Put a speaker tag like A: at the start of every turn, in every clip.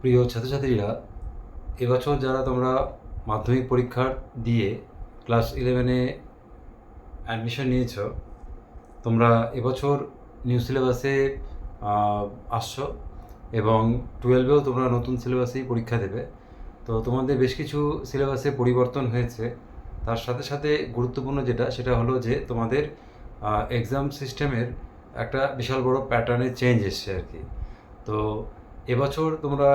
A: প্রিয় ছাত্রছাত্রীরা, এবছর যারা তোমরা মাধ্যমিক পরীক্ষার দিয়ে ক্লাস ইলেভেনে অ্যাডমিশন নিয়েছ, তোমরা এবছর নিউ সিলেবাসে আসছো এবং টুয়েলভেও তোমরা নতুন সিলেবাসেই পরীক্ষা দেবে। তো তোমাদের বেশ কিছু সিলেবাসে পরিবর্তন হয়েছে। তার সাথে সাথে গুরুত্বপূর্ণ যেটা, সেটা হলো যে তোমাদের এক্সাম সিস্টেমের একটা বিশাল বড় প্যাটার্নের চেঞ্জ এসছে আর কি। তো এবছর তোমরা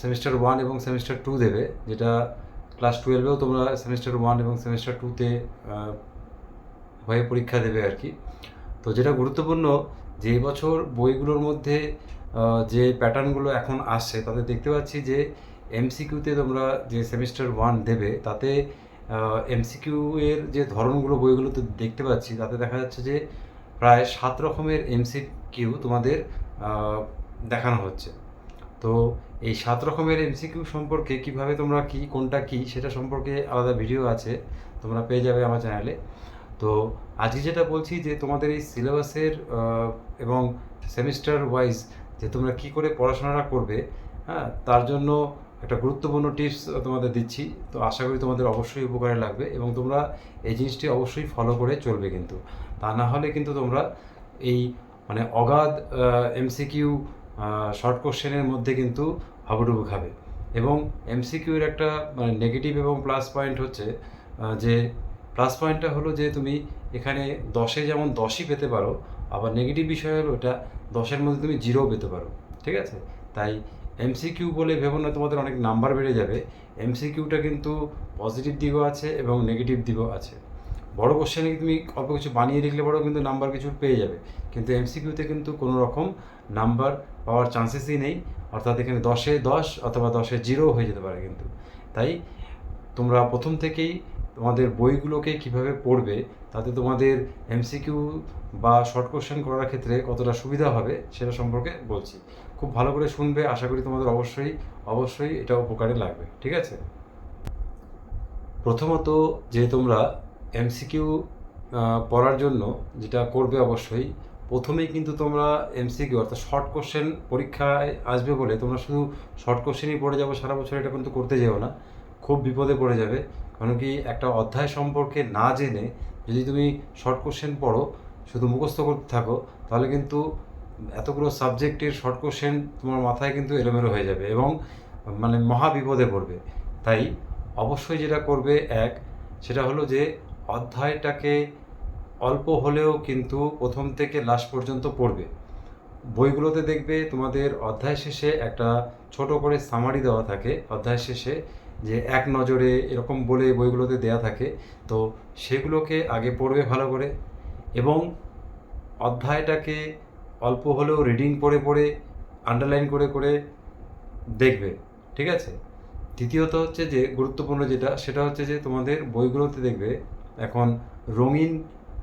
A: সেমিস্টার ওয়ান এবং সেমিস্টার টু দেবে, যেটা ক্লাস টুয়েলভেও তোমরা সেমিস্টার ওয়ান এবং সেমিস্টার টুতে হয়ে পরীক্ষা দেবে আর কি। তো যেটা গুরুত্বপূর্ণ, যে এবছর বইগুলোর মধ্যে যে প্যাটার্নগুলো এখন আসছে, তাতে দেখতে পাচ্ছি যে এমসিকিউতে তোমরা যে সেমিস্টার ওয়ান দেবে, তাতে এমসিকিউ এর যে ধরনগুলো বইগুলোতে দেখতে পাচ্ছি, তাতে দেখা যাচ্ছে যে প্রায় সাত রকমের এমসিকিউ তোমাদের দেখানো হচ্ছে। তো এই সাত রকমের এমসিকিউ সম্পর্কে কীভাবে তোমরা কি, কোনটা কি, সেটা সম্পর্কে আলাদা ভিডিও আছে, তোমরা পেয়ে যাবে আমার চ্যানেলে। তো আজকে যেটা বলছি যে তোমাদের এই সিলেবাসের এবং সেমিস্টার ওয়াইজ যে তোমরা কি করে পড়াশোনাটা করবে হ্যাঁ তার জন্য একটা গুরুত্বপূর্ণ টিপস তোমাদের দিচ্ছি। তো আশা করি তোমাদের অবশ্যই উপকারে লাগবে এবং তোমরা এই জিনিসটি অবশ্যই ফলো করে চলবে কিন্তু। তা না হলে কিন্তু তোমরা এই মানে অগাধ এমসিকিউ শর্ট কোশ্চেনের মধ্যে কিন্তু হাবুডুবু খাবে। এবং এমসিকিউর একটা মানে নেগেটিভ এবং প্লাস পয়েন্ট হচ্ছে যে প্লাস পয়েন্টটা হলো যে তুমি এখানে দশে যেমন দশই পেতে পারো, আবার নেগেটিভ বিষয় হলো এটা দশের মধ্যে তুমি জিরোও পেতে পারো, ঠিক আছে? তাই এমসিকিউ বলে ভেবো না, তোমাদের অনেক নাম্বার বেড়ে যাবে। এমসিকিউটা কিন্তু পজিটিভ দিকও আছে এবং নেগেটিভ দিকও আছে। বড় কোশ্চেনে তুমি অল্প কিছু বানিয়ে লিখলে পরেও কিন্তু নাম্বার কিছু পেয়ে যাবে। কিন্তু এমসিকিউতে কিন্তু কোনো রকম নাম্বার পাওয়ার চান্সেসই নেই। অর্থাৎ এখানে দশে দশ অথবা দশে জিরো হয়ে যেতে পারে কিন্তু। তাই তোমরা প্রথম থেকেই তোমাদের বইগুলোকে কীভাবে পড়বে, তাতে তোমাদের এমসিকিউ বা শর্ট কোশ্চেন করার ক্ষেত্রে কতটা সুবিধা হবে সেটা সম্পর্কে বলছি। খুব ভালো করে শুনবে, আশা করি তোমাদের অবশ্যই অবশ্যই এটা উপকারে লাগবে। ঠিক আছে? প্রথমত যে তোমরা এমসিকিউ পড়ার জন্য যেটা করবে অবশ্যই, প্রথমেই কিন্তু তোমরা এমসিকিউ, অর্থাৎ শর্ট কোশ্চেন পরীক্ষায় আসবে বলে তোমরা শুধু শর্ট কোশ্চেনই পড়ে যাব সারা বছর, এটা কিন্তু করতে যেও না। খুব বিপদে পড়ে যাবে। কারণ কি একটা অধ্যায় সম্পর্কে না জেনে যদি তুমি শর্ট কোশ্চেন পড়ো, শুধু মুখস্থ করতে থাকো, তাহলে কিন্তু এতগুলো সাবজেক্টের শর্ট কোশ্চেন তোমার মাথায় কিন্তু এলোমেলো হয়ে যাবে এবং মানে মহা বিপদে পড়বে। তাই অবশ্যই যেটা করবে এক, সেটা হলো যে অধ্যায়টাকে অল্প হলেও কিন্তু প্রথম থেকে লাস্ট পর্যন্ত পড়বে। বইগুলোতে দেখবে তোমাদের অধ্যায় শেষে একটা ছোট করে সামারি দেওয়া থাকে, অধ্যায় শেষে যে এক নজরে এরকম বলে বইগুলোতে দেয়া থাকে। তো সেগুলোকে আগে পড়বে ভালো করে এবং অধ্যায়টাকে অল্প হলেও রিডিং পড়ে পড়ে আন্ডারলাইন করে করে দেখবে, ঠিক আছে? দ্বিতীয়ত হচ্ছে যে, গুরুত্বপূর্ণ যেটা, সেটা হচ্ছে যে তোমাদের বইগুলোতে দেখবে এখন রঙিন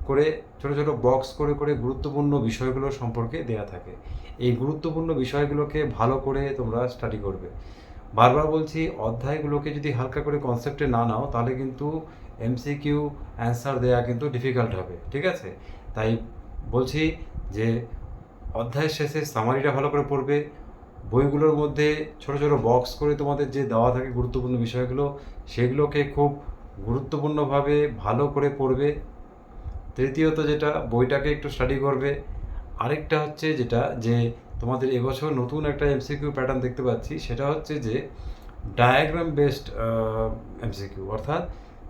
A: করে, ছোট ছোট বক্স করে করে গুরুত্বপূর্ণ বিষয়গুলো সম্পর্কে দেয়া থাকে। এই গুরুত্বপূর্ণ বিষয়গুলোকে ভালো করে তোমরা স্টাডি করবে। বারবার বলছি, অধ্যায়গুলোকে যদি হালকা করে কনসেপ্টে না নাও, তাহলে কিন্তু এমসিকিউ অ্যান্সার দেওয়া কিন্তু ডিফিকাল্ট হবে, ঠিক আছে? তাই বলছি যে, অধ্যায়ের শেষে সামারিটা ভালো করে পড়বে। বইগুলোর মধ্যে ছোট ছোট বক্স করে তোমাদের যে দেওয়া থাকে গুরুত্বপূর্ণ বিষয়গুলো, সেগুলোকে খুব গুরুত্বপূর্ণভাবে ভালো করে পড়বে। তৃতীয়ত যেটা, বইটাকে একটু স্টাডি করবে। আরেকটা হচ্ছে যেটা, যে তোমাদের এবছর নতুন একটা এমসিকিউ প্যাটার্ন দেখতে পাচ্ছি, সেটা হচ্ছে যে ডায়াগ্রাম বেসড এমসিকিউ অর্থাৎ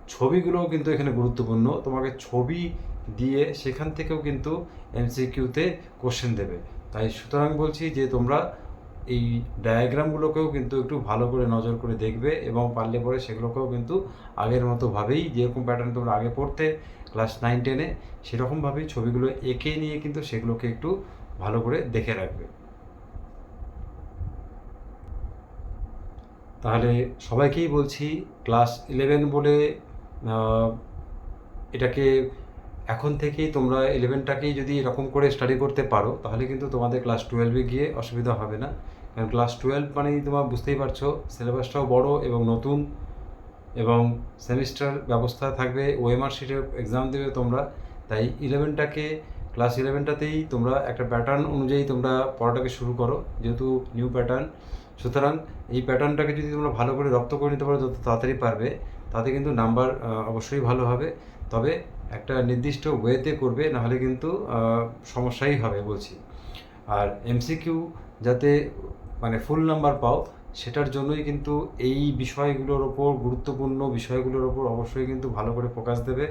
A: ছবিগুলোও কিন্তু এখানে গুরুত্বপূর্ণ। তোমাকে ছবি দিয়ে সেখান থেকেও কিন্তু এমসিকিউতে কোশ্চেন দেবে। তাই সুতরাং বলছি যে তোমরা এই ডায়াগ্রামগুলোকেও কিন্তু একটু ভালো করে নজর করে দেখবে এবং পারলে পরে সেগুলোকেও কিন্তু আগের মতো ভাবেই যেরকম প্যাটার্ন তোমরা আগে পড়তে ক্লাস নাইন টেনে সেরকমভাবেই ছবিগুলো এঁকে নিয়ে কিন্তু সেগুলোকে একটু ভালো করে দেখে রাখবে। তাহলে সবাইকেই বলছি ক্লাস ইলেভেন বলে এটাকে এখন থেকেই তোমরা ইলেভেনটাকেই যদি এরকম করে স্টাডি করতে পারো, তাহলে কিন্তু তোমাদের ক্লাস টুয়েলভে গিয়ে অসুবিধা হবে না। কারণ ক্লাস টুয়েলভ মানেই তোমার বুঝতেই পারছ সিলেবাসটাও বড় এবং নতুন এবং সেমিস্টার ব্যবস্থা থাকবে ওএমআর শিটে এক্সাম দেবে তোমরা। তাই ইলেভেনটাকে ক্লাস ইলেভেনটাতেই তোমরা একটা প্যাটার্ন অনুযায়ী তোমরা পড়াটাকে শুরু করো, যেহেতু নিউ প্যাটার্ন সুতরাং এই প্যাটার্নটাকে যদি তোমরা ভালো করে রপ্ত করে নিতে পারো যত তাড়াতাড়ি পারবে। তাতে কিন্তু নাম্বার অবশ্যই ভালো হবে। তবে একটা নির্দিষ্ট ওয়েতে করবে, নাহলে কিন্তু সমস্যাই হবে বলছি। আর এমসিকিউ যাতে মানে ফুল নাম্বার পাও, সেটার জন্যই কিন্তু এই বিষয়গুলোর ওপর, গুরুত্বপূর্ণ বিষয়গুলোর ওপর অবশ্যই কিন্তু ভালো করে ফোকাস দেবে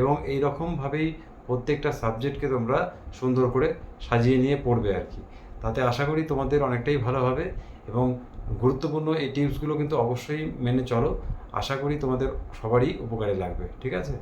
A: এবং এই রকমভাবেই প্রত্যেকটা সাবজেক্টকে তোমরা সুন্দর করে সাজিয়ে নিয়ে পড়বে আর কি। তাতে আশা করি তোমাদের অনেকটাই ভালো হবে এবং গুরুত্বপূর্ণ এই টিপসগুলো কিন্তু অবশ্যই মেনে চলো। আশা করি তোমাদের সবারই উপকারে লাগবে, ঠিক আছে?